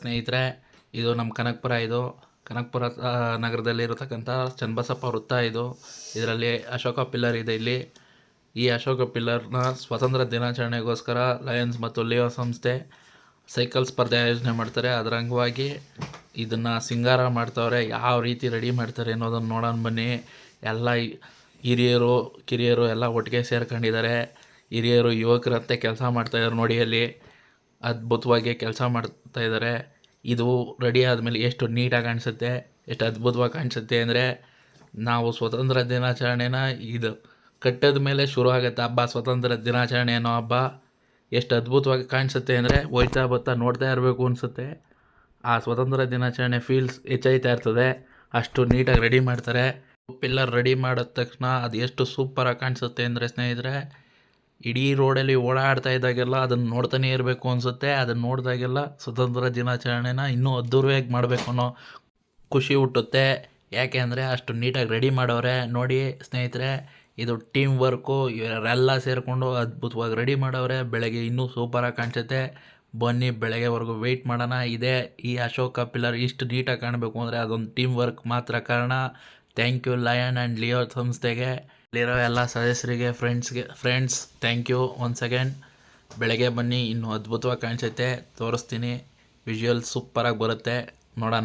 ಸ್ನೇಹಿತರೆ, ಇದು ನಮ್ಮ ಕನಕಪುರ, ಇದು ಕನಕಪುರ ನಗರದಲ್ಲಿ ನಗರದಲ್ಲಿರತಕ್ಕಂಥ ಚನ್ನಬಸಪ್ಪ ವೃತ್ತ ಇದು. ಇದರಲ್ಲಿ ಅಶೋಕ ಪಿಲ್ಲರ್ ಇದೆ ಇಲ್ಲಿ. ಈ ಅಶೋಕ ಪಿಲ್ಲರ್ನ ಸ್ವಾತಂತ್ರ್ಯ ದಿನಾಚರಣೆಗೋಸ್ಕರ ಲಯನ್ಸ್ ಮತ್ತು ಲಿಯೋ ಸಂಸ್ಥೆ ಸೈಕಲ್ ಸ್ಪರ್ಧೆ ಆಯೋಜನೆ ಮಾಡ್ತಾರೆ. ಅದರ ಅಂಗವಾಗಿ ಇದನ್ನು ಸಿಂಗಾರ ಮಾಡ್ತವ್ರೆ, ಯಾವ ರೀತಿ ರೆಡಿ ಮಾಡ್ತಾರೆ ಅನ್ನೋದನ್ನು ನೋಡೋಣ ಬನ್ನಿ. ಎಲ್ಲ ಹಿರಿಯರು, ಕಿರಿಯರು ಎಲ್ಲ ಒಟ್ಟಿಗೆ ಸೇರ್ಕೊಂಡಿದ್ದಾರೆ. ಹಿರಿಯರು ಯುವಕರಂತೆ ಕೆಲಸ ಮಾಡ್ತಾಯಿದ್ದಾರೆ ನೋಡಿ ಅಲ್ಲಿ. ಅದ್ಭುತವಾಗಿ ಕೆಲಸ ಮಾಡ್ತಾ ಇದ್ದಾರೆ ಇದು ರೆಡಿ ಆದಮೇಲೆ ಎಷ್ಟು ನೀಟಾಗಿ ಕಾಣಿಸುತ್ತೆ, ಎಷ್ಟು ಅದ್ಭುತವಾಗಿ ಕಾಣಿಸುತ್ತೆ ಅಂದರೆ ನಾವು ಸ್ವತಂತ್ರ ದಿನಾಚರಣೆನ ಇದು ಕಟ್ಟದ ಮೇಲೆ ಶುರು ಆಗುತ್ತೆ ಹಬ್ಬ. ಸ್ವತಂತ್ರ ದಿನಾಚರಣೆ ಅನ್ನೋ ಹಬ್ಬ ಎಷ್ಟು ಅದ್ಭುತವಾಗಿ ಕಾಣಿಸುತ್ತೆ ಅಂದರೆ ಹೋಯ್ತಾ ಬರ್ತಾ ನೋಡ್ತಾ ಇರಬೇಕು ಅನಿಸುತ್ತೆ. ಆ ಸ್ವತಂತ್ರ ದಿನಾಚರಣೆ ಫೀಲ್ಸ್ ಹೆಚ್ಚಾಯ್ತಾ ಇರ್ತದೆ. ಅಷ್ಟು ನೀಟಾಗಿ ರೆಡಿ ಮಾಡ್ತಾರೆ. ಪಿಲ್ಲರ್ ರೆಡಿ ಮಾಡಿದ ತಕ್ಷಣ ಅದು ಎಷ್ಟು ಸೂಪರಾಗಿ ಕಾಣಿಸುತ್ತೆ ಅಂದರೆ ಸ್ನೇಹಿತರೆ ಇಡೀ ರೋಡಲ್ಲಿ ಓಡಾಡ್ತಾ ಇದ್ದಾಗೆಲ್ಲ ಅದನ್ನು ನೋಡ್ತಾನೆ ಇರಬೇಕು ಅನಿಸುತ್ತೆ. ಅದನ್ನು ನೋಡಿದಾಗೆಲ್ಲ ಸ್ವತಂತ್ರ ದಿನಾಚರಣೆನ ಇನ್ನೂ ಅದ್ದೂರಿಯಾಗಿ ಮಾಡಬೇಕು ಅನ್ನೋ ಖುಷಿ ಹುಟ್ಟುತ್ತೆ. ಯಾಕೆ ಅಂದರೆ ಅಷ್ಟು ನೀಟಾಗಿ ರೆಡಿ ಮಾಡೋರೆ. ನೋಡಿ ಸ್ನೇಹಿತರೆ, ಇದು ಟೀಮ್ ವರ್ಕು ಇವರೆಲ್ಲ ಸೇರಿಕೊಂಡು ಅದ್ಭುತವಾಗಿ ರೆಡಿ ಮಾಡವ್ರೆ ಬೆಳಗ್ಗೆ ಇನ್ನೂ ಸೂಪರಾಗಿ ಕಾಣಿಸುತ್ತೆ. ಬನ್ನಿ, ಬೆಳಗ್ಗೆವರೆಗೂ ವೆಯ್ಟ್ ಮಾಡೋಣ. ಇದೇ ಈ ಅಶೋಕ ಪಿಲ್ಲರ್ ಇಷ್ಟು ನೀಟಾಗಿ ಕಾಣಬೇಕು ಅಂದರೆ ಅದೊಂದು ಟೀಮ್ ವರ್ಕ್ ಮಾತ್ರ ಕಾರಣ. Thank you lion and Leo ಸಂಸ್ಥೆಗೆ. ಇಲ್ಲಿರೋ ಎಲ್ಲ ಸದಸ್ಯರಿಗೆ ಫ್ರೆಂಡ್ಸ್ಗೆ friends thank you one second ಬೆಳಗ್ಗೆ ಬನ್ನಿ, ಇನ್ನೂ ಅದ್ಭುತವಾಗಿ ಕಾಣಿಸುತ್ತೆ. ತೋರಿಸ್ತೀನಿ. ವಿಜುವಲ್ ಸೂಪರಾಗಿ ಬರುತ್ತೆ. ನೋಡೋಣ.